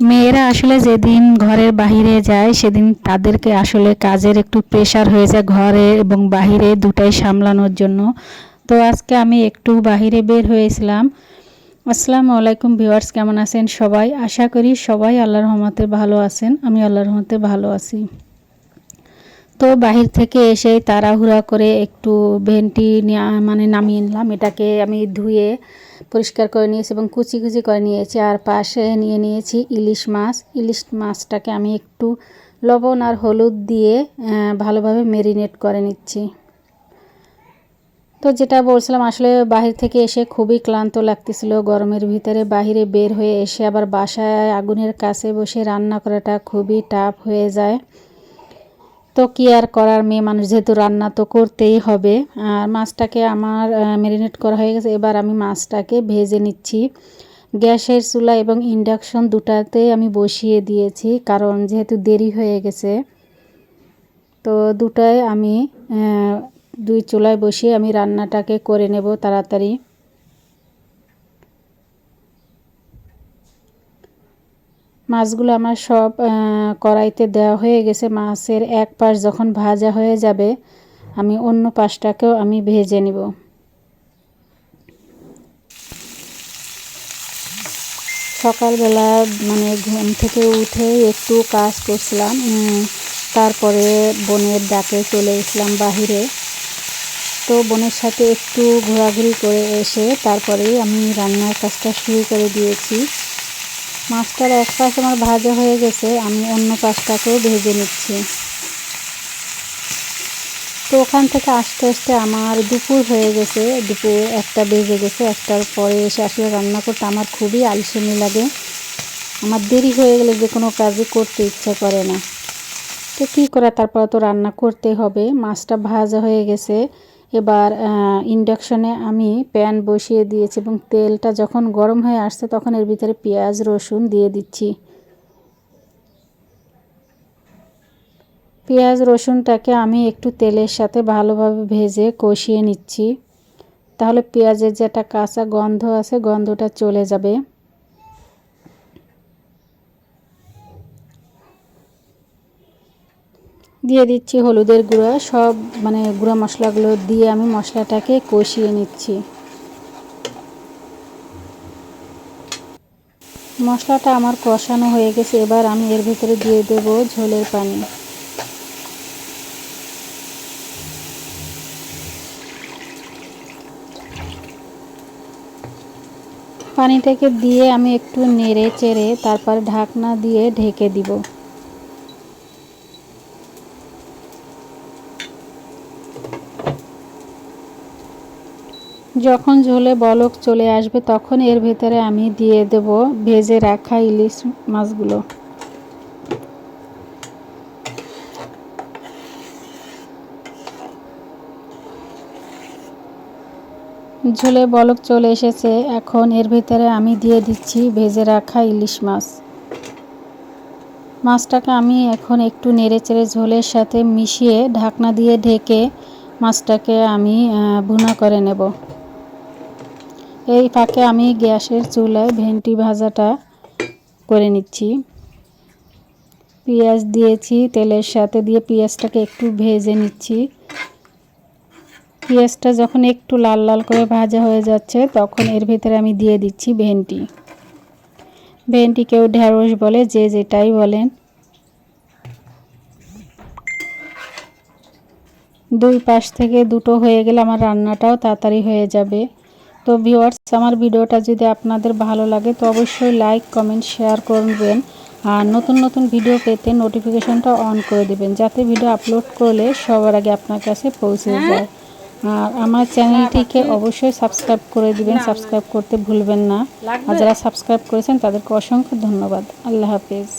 মেয়েরা আসলে যেদিন ঘরের বাহিরে যায়, সেদিন তাদেরকে আসলে কাজের একটু প্রেশার হয়ে যায় ঘরে এবং বাহিরে দুটাই সামলানোর জন্য। তো আজকে আমি একটু বাহিরে বের হয়েছিলাম। আসসালামু আলাইকুম ভিউয়ার্স, কেমন আছেন সবাই? আশা করি সবাই আল্লাহর রহমতে ভালো আছেন। আমি আল্লাহর রহমতে ভালো আছি। তো বাহির থেকে এসে তাড়াহুড়া করে একটু ভেন্টি মানে নামিয়ে নিলাম। এটাকে আমি ধুয়ে পরিষ্কার করে নিয়েছি এবং কুচি কুচি করে নিয়েছি। আর পাশে নিয়ে নিয়েছি ইলিশ মাছ। ইলিশ মাছটাকে আমি একটু লবণ আর হলুদ দিয়ে ভালোভাবে মেরিনেট করে নিচ্ছি। তো যেটা বলছিলাম, আসলে বাহির থেকে এসে খুবই ক্লান্ত লাগতেছিল গরমের ভিতরে। বাহিরে বের হয়ে এসে আবার বাসায় আগুনের কাছে বসে রান্না করাটা খুবই টাফ হয়ে যায়। তো কি আর করার? মেয়ে মানুষ যেহেতু রান্না তো করতেই হবে। আর মাছটাকে আমার ম্যারিনেট করা হয়ে গেছে। এবার আমি মাছটাকে ভেজে নিচ্ছি। গ্যাসের চুলা এবং ইন্ডাকশন দুটাতে আমি বসিয়ে দিয়েছি, কারণ যেহেতু দেরি হয়ে গেছে, তো দুটায় আমি দুই চুলায় বসিয়ে আমি রান্নাটাকে করে নেব তাড়াতাড়ি। মাছগুলো আমার সব কড়াইতে দেওয়া হয়ে গেছে। মাছের এক পাশ যখন ভাজা হয়ে যাবে, আমি অন্য পাশটাকেও আমি ভেজে নিব। সকালবেলা মানে ঘুম থেকে উঠে একটু কাজ করছিলাম তারপরে বোনের ডাকে চলে এসলাম বাহিরে। তো বোনের সাথে একটু ঘোরাঘুরি করে এসে তারপরে আমি রান্নার কাজটা শুরু করে দিয়েছি। মাছটার এক পাশ আমার ভাজা হয়ে গেছে, আমি অন্য পাশটাকেও ভেজে নিচ্ছি। তো ওখান থেকে আস্তে আস্তে আমার দুপুর হয়ে গেছে, দুপুর একটা বেজে গেছে, একটার পরে এসে আসলে রান্না করতে আমার খুবই আলসেমি লাগে। আমার দেরি হয়ে গেলে যে কোনো কাজই করতে ইচ্ছা করে না। তো কী করা, তারপর তো রান্না করতে হবে। মাছটা ভাজা হয়ে গেছে এবার ইন্ডাকশনে আমি প্যান বসিয়ে দিয়েছি এবং তেলটা যখন গরম হয়ে আসছে তখন এর ভিতরে পেঁয়াজ, রসুন দিয়ে দিচ্ছি। পেঁয়াজ, রসুনটাকে আমি একটু তেলের সাথে ভালোভাবে ভেজে কষিয়ে নিচ্ছি। তাহলে পেঁয়াজের যেটা কাঁচা গন্ধ আছে, গন্ধটা চলে যাবে। দিয়ে দিচ্ছি হলুদের গুঁড়া, সব মানে গুঁড়া মশলাগুলো দিয়ে আমি মশলাটাকে কষিয়ে নিচ্ছি। মশলাটা আমার কষানো হয়ে গেছে, এবার আমি এর ভিতরে দিয়ে দেব ঝোলের পানি। পানিটাকে দিয়ে আমি একটু নেড়ে চেড়ে তারপর ঢাকনা দিয়ে ঢেকে দিব। যখন ঝোলে বলক চলে আসবে, তখন এর ভেতরে আমি দিয়ে দেব ভেজে রাখা ইলিশ মাছগুলো। ঝোলে বলক চলে এসেছে, এখন এর ভিতরে আমি দিয়ে দিচ্ছি ভেজে রাখা ইলিশ মাছ। মাছটাকে আমি এখন একটু নেড়ে চেড়ে ঝোলের সাথে মিশিয়ে ঢাকনা দিয়ে ঢেকে মাছটাকে আমি ভুনা করে নেব। এই ফাঁকে আমি গ্যাসের চুলায় ভেন্টি ভাজাটা করে নিচ্ছি। পেঁয়াজ দিয়েছি, তেলের সাথে দিয়ে পেঁয়াজটাকে একটু ভেজে নিচ্ছি। পেঁয়াজটা যখন একটু লাল লাল করে ভাজা হয়ে যাচ্ছে, তখন এর ভিতরে আমি দিয়ে দিচ্ছি ভেন্টি ভেন্টি কেউ ঢ্যাঁড়স বলে, যে যেটাই বলেন। দুই পাশ থেকে দুটো হয়ে গেলে আমার রান্নাটাও তাড়াতাড়ি হয়ে যাবে। তো ভিউয়ার্স আমার ভিডিওটা যদি আপনাদের ভালো লাগে তো অবশ্যই লাইক কমেন্ট শেয়ার করবেন। আর নতুন নতুন ভিডিও পেতে নোটিফিকেশনটা অন করে দিবেন যাতে ভিডিও আপলোড করলে সবার আগে আপনার কাছে পৌঁছে হ্যাঁ? যায়। আর আমার চ্যানেলটিকে অবশ্যই সাবস্ক্রাইব করে দিবেন সাবস্ক্রাইব করতে ভুলবেন না। আর যারা সাবস্ক্রাইব করেছেন তাদেরকে অসংখ্য ধন্যবাদ। আল্লাহ হাফিজ।